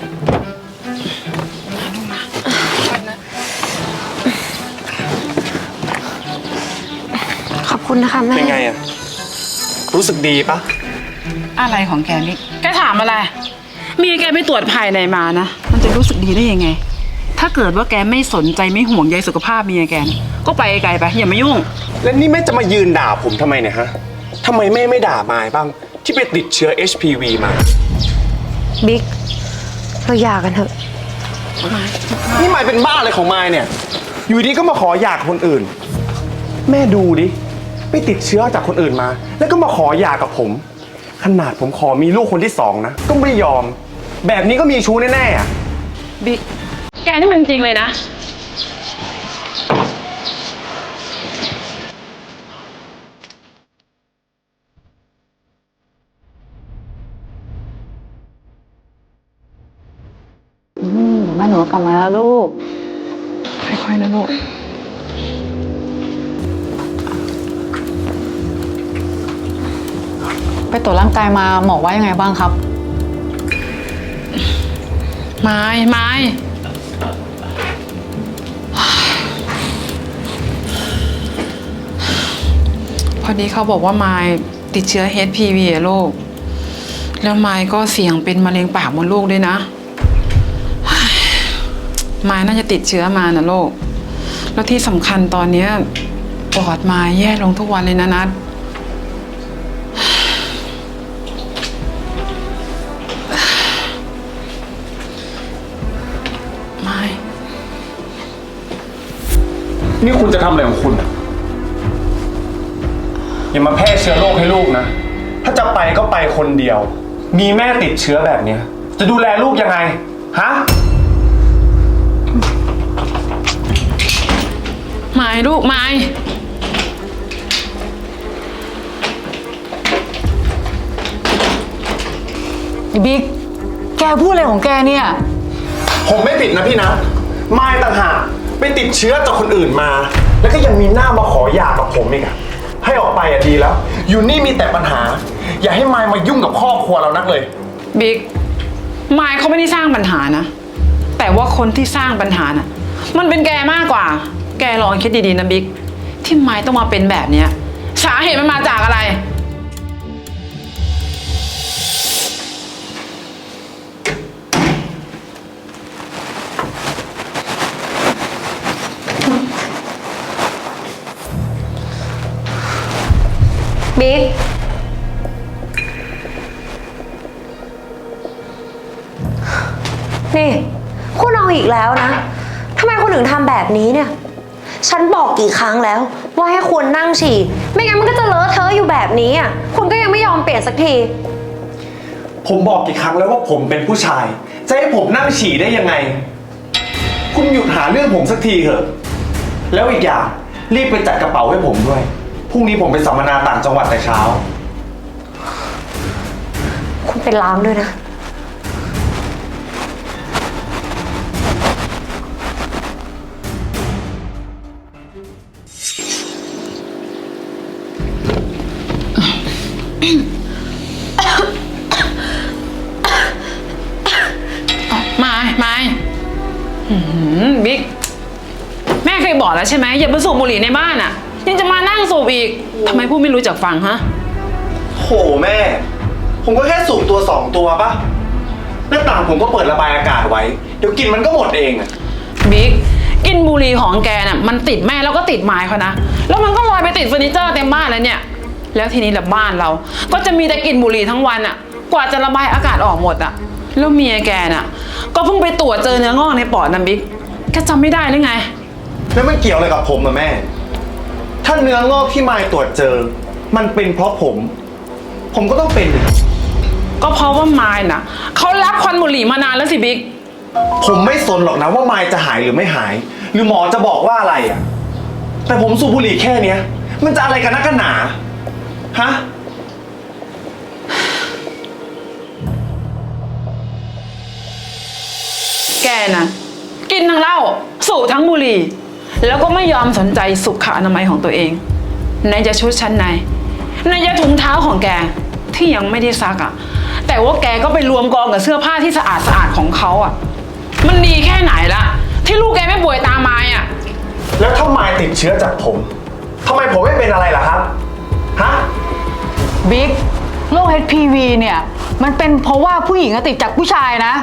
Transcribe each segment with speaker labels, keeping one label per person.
Speaker 1: ขอบคุณนะคะแม่
Speaker 2: เป็นไงอะรู้สึกดีปะ
Speaker 3: อะไรของแกนี่แกถามอะไรเมียแกไม่ตรวจภายในมานะ มันจะรู้สึกดีได้ยังไง ถ้าเกิดว่าแกไม่สนใจไม่ห่วงใยสุขภาพเมียแกนี่ก็ไปไกลไป อย่ามายุ่ง
Speaker 2: แล้วนี่แม่จะมายืนด่าผมทำไมเนี่ยฮะทำไมแม่ไม่ด่ามายบ้าง ที่ไปติดเชื้อ HPV มา
Speaker 1: บิ๊ก เราหย่ากันเถอะ
Speaker 2: นี่มายเป็นบ้าอะไรของมายเนี่ย อยู่ดีก็มาขอหย่ากับคนอื่น แม่ดูดิไปติดเชื้อจากคนอื่นมา แล้วก็มาขอหย่ากับผม ขนาดผมขอมีลูกคนที่สองนะ ก็ไม่ยอม แบบนี้ก็มีชู้แน่ๆอะ
Speaker 3: บิ๊กแกนี่มันจริงเลยนะ อืมเดี๋ยวแม่หนู กลับมาแล้วลูก ค่อยๆนะลูก
Speaker 4: ไปตรวจร่างกายมาหมอว่ายังไงบ้างครับ
Speaker 3: ไม้ไม้พอดีเขาบอกว่าไม้ติดเชื้อ HPV อะลูก แล้วไม้ก็เสี่ยงเป็นมะเร็งปากมดลูกด้วยนะ ไม้น่าจะติดเชื้อมานะโลก แล้วที่สำคัญตอนเนี้ยปอดไม้แย่ลงทุกวันเลยนะนัดไม้
Speaker 2: นี่คุณจะทำอะไรของคุณอะอย่ามาแพร่เชื้อโรคให้ลูกนะ ถ้าจะไปก็ไปคนเดียว มีแม่ติดเชื้อแบบเนี้ย จะดูแลลูกยังไง ฮะ
Speaker 3: ไม้ลูกไม้
Speaker 4: บิ๊ก แกพูดอะไรของแกเนี่ย
Speaker 2: ผมไม่ผิดนะพี่นะมายต่างหากไปติดเชื้อจากคนอื่นมา แล้วก็ยังมีหน้ามาขอหย่ากับผมอีกอะให้ออกไปอะดีแล้ว อยู่นี่มีแต่ปัญหา อย่าให้มายมายุ่งกับครอบครัวเรานักเลย
Speaker 3: บิ๊กไม้เขาไม่ได้สร้างปัญหานะ แต่ว่าคนที่สร้างปัญหาน่ะ มันเป็นแกมากกว่า แกลองคิดดีๆนะบิ๊ก ที่ไม้ต้องมาเป็นแบบเนี้ยสาเหตุมันมาจากอะไร
Speaker 1: บิ๊ก นี่ คุณเอาอีกแล้วนะ ทำไมคุณถึงทำแบบนี้เนี่ย ฉันบอกกี่ครั้งแล้ว ว่าให้คุณนั่งฉี่ ไม่งั้นมันก็จะเลอะเทอะอยู่แบบนี้อะ คุณก็ยังไม่ยอมเปลี่ยนสักที
Speaker 2: ผมบอกกี่ครั้งแล้วว่าผมเป็นผู้ชาย จะให้ผมนั่งฉี่ได้ยังไง คุณหยุดหาเรื่องผมสักทีเถอะ แล้วอีกอย่างรีบไปจัดกระเป๋าให้ผมด้วย พรุ่งนี้ผมไปสัมมนาต่างจังหวัดแต่เช้า
Speaker 1: คุณไปล้างด้วยนะ
Speaker 3: ไม้ไม้หืมบิ๊ก แม่เคยบอกแล้วใช่ไหมอย่ามาสูบบุหรี่ในบ้านอะ ยังจะมานั่งสูบอีกทำไมพูดไม่รู้จักฟังฮะ
Speaker 2: โหแม่ ผมก็แค่สูบตัวสองตัวปะหน้าต่างผมก็เปิดระบายอากาศไว้ เดี๋ยวกลินมันก็หมดเองอะ
Speaker 3: บิ๊กกินบุหรี่ของแกน่ะมันติดแม่แล้วก็ติดไม้เขานะ แล้วมันก็ลอยไปติดเฟอร์นิเจอร์เต็มบ้านแล้วเนี่ย แล้วทีนี้แหละบ้านเรา ก็จะมีแต่กลินบุหรี่ทั้งวันอะกว่าจะระบายอากาศออกหมดอะแล้วเมียแกน่ะ ก็เพิ่งไปตรวจเจอเนื้องอกในปอดนะบิ๊กแกจำไม่ได้หรือไง
Speaker 2: แล้วมันเกี่ยวอะไรกับผมอะแม่ ถ้าเนื้องอกที่มายตรวจเจอ มันเป็นเพราะผม ผมก็ต้องเป็นดิ
Speaker 3: ก็เพราะว่าไม้น่ะเขารับควันบุหรี่มานานแล้วสิบิ๊ก
Speaker 2: ผมไม่สนหรอกนะว่ามายจะหายหรือไม่หาย หรือหมอจะบอกว่าอะไรอะแต่ผมสูบบุหรี่แค่เนี้ย มันจะอะไรกันนักกันหนา ฮะ
Speaker 3: แกน่ะกินทั้งเหล้าสูบทั้งบุหรี่ แล้วก็ไม่ยอมสนใจสุขอนามัยของตัวเองไหนจะชุดชั้นในไหนจะถุงเท้าของแกที่ยังไม่ได้ซักอะ แต่ว่าแกก็ไปรวมกองกับเสื้อผ้าที่สะอาดสะอาดของเขาอะ มันดีแค่ไหนละที่ลูกแกไม่ป่วยตามมายอะ
Speaker 2: แล้วถ้ามายติดเชื้อจากผมทำไมผมไม่เป็นอะไรล่ะครับ ฮะ
Speaker 4: บิ๊กโรค HPV เนี่ย มันเป็นเพราะว่าผู้หญิงอะติดจากผู้ชายนะ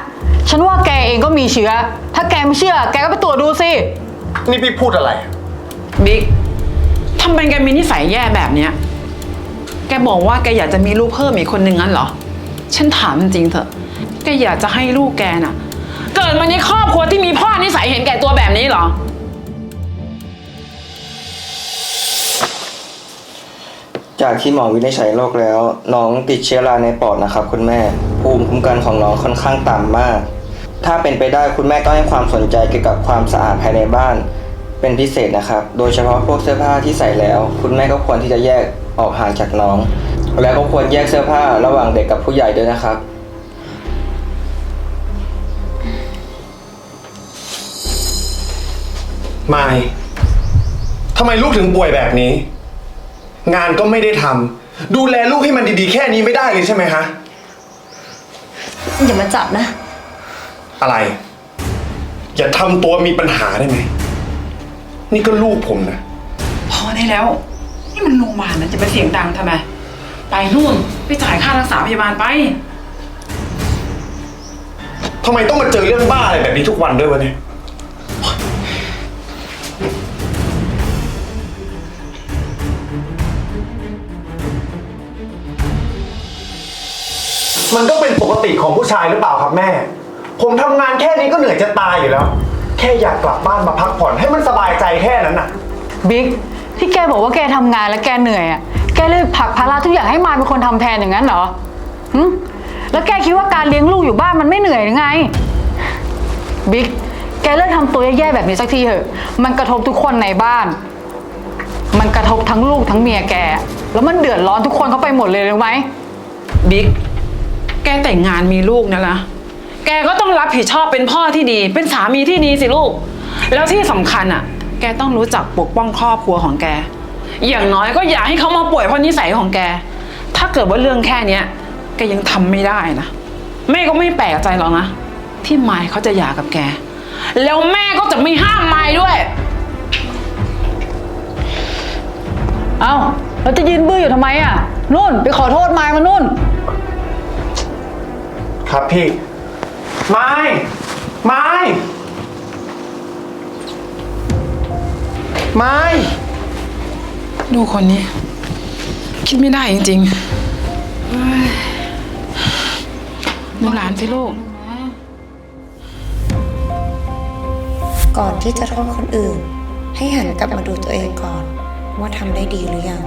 Speaker 4: ฉันว่าแกเองก็มีเชื้อ ถ้าแกไม่เชื่อ แกก็ไปตรวจดูสิ
Speaker 2: นี่พี่พูดอะไร
Speaker 3: บิ๊กทำไมแกมีนิสัยแย่แบบเนี้ย แกบอกว่าแกอยากจะมีลูกเพิ่มอีกคนนึงงั้นเหรอ ฉันถามจริงๆเถอะ แกอยากจะให้ลูกแกน่ะ เกิดมาในครอบครัวที่มีพ่อนิสัยเห็นแก่ตัวแบบนี้เหรอ
Speaker 5: จากที่หมอวินิจฉัยโรคแล้ว น้องติดเชื้อราในปอดนะครับ คุณแม่ ภูมิคุ้มกันของน้องค่อนข้างต่ำมาก ถ้าเป็นไปได้คุณแม่ต้องให้ความสนใจเกี่ยวกับความสะอาดภายในบ้าน เป็นพิเศษนะครับ โดยเฉพาะพวกเสื้อผ้าที่ใส่แล้ว คุณแม่ก็ควรที่จะแยกออกห่างจากน้อง แล้วก็ควรแยกเสื้อผ้าระหว่างเด็กกับผู้ใหญ่ด้วยนะครับไมา
Speaker 2: ยทำไมลูกถึงป่วยแบบนี้ งานก็ไม่ได้ทำดูแลลูกให้มันดีๆ แค่นี้ไม่ได้เลยใช่ไหมฮะ
Speaker 1: อย่ามาจับนะ
Speaker 2: อะไร อย่าทำตัวมีปัญหาได้ไหมนี่ก็ลูกผมนะ
Speaker 3: พอได้แล้ว นี่มันโรงพยาบาลนะจะไปเสียงดังทำไม ไปนู่นไปจ่ายค่ารักษาพยาบาลไป
Speaker 2: ทำไมต้องมาเจอเรื่องบ้าอะไรแบบนี้ทุกวันด้วยวะเนี่ย มันก็เป็นปกติของผู้ชายหรือเปล่าครับแม่ ผมทำงานแค่นี้ก็เหนื่อยจะตายอยู่แล้ว แค่อยากกลับบ้านมาพักผ่อนให้มันสบายใจแค่นั้นน่ะ
Speaker 4: บิ๊กที่แกบอกว่าแกทำงานแล้วแกเหนื่อยอะ แกเลยผลักภาระทุกอย่างให้มายเป็นคนทำแทนอย่างนั้นเหรอหึแล้วแกคิดว่าการเลี้ยงลูกอยู่บ้านมันไม่เหนื่อยหรือไง บิ๊กแกเลิกทำตัวแย่ๆแบบนี้สักทีเถอะ มันกระทบทุกคนในบ้าน มันกระทบทั้งลูกทั้งเมียแก แล้วมันเดือดร้อนทุกคนเข้าไปหมดเลยรู้ไหม
Speaker 3: บิ๊ก แกแต่งงานมีลูกนะละแกก็ต้องรับผิดชอบเป็นพ่อที่ดี เป็นสามีที่ดีสิลูก แล้วที่สำคัญอะ แกต้องรู้จักปกป้องครอบครัวของแก อย่างน้อยก็อย่าให้เขามาป่วยเพราะนิสัยของแก ถ้าเกิดว่าเรื่องแค่เนี้ยแกยังทำไม่ได้นะ แม่ก็ไม่แปลกใจหรอกนะ ที่มายเขาจะหย่ากับแก แล้วแม่ก็จะไม่ห้ามมายด้วย
Speaker 4: เอ้าแล้วจะยืนบื้ออยู่ทำไมอะ นุ่น ไปขอโทษมายมานุ่น
Speaker 2: ครับพี่ ไม่ไม่ไม่
Speaker 3: ดูคนนี้ คิดไม่ได้จริงๆเฮ้ยดูหลานสิลูก
Speaker 1: ก่อนที่จะโทษคนอื่น ให้หันกลับมาดูตัวเองก่อน ว่าทำได้ดีหรือยัง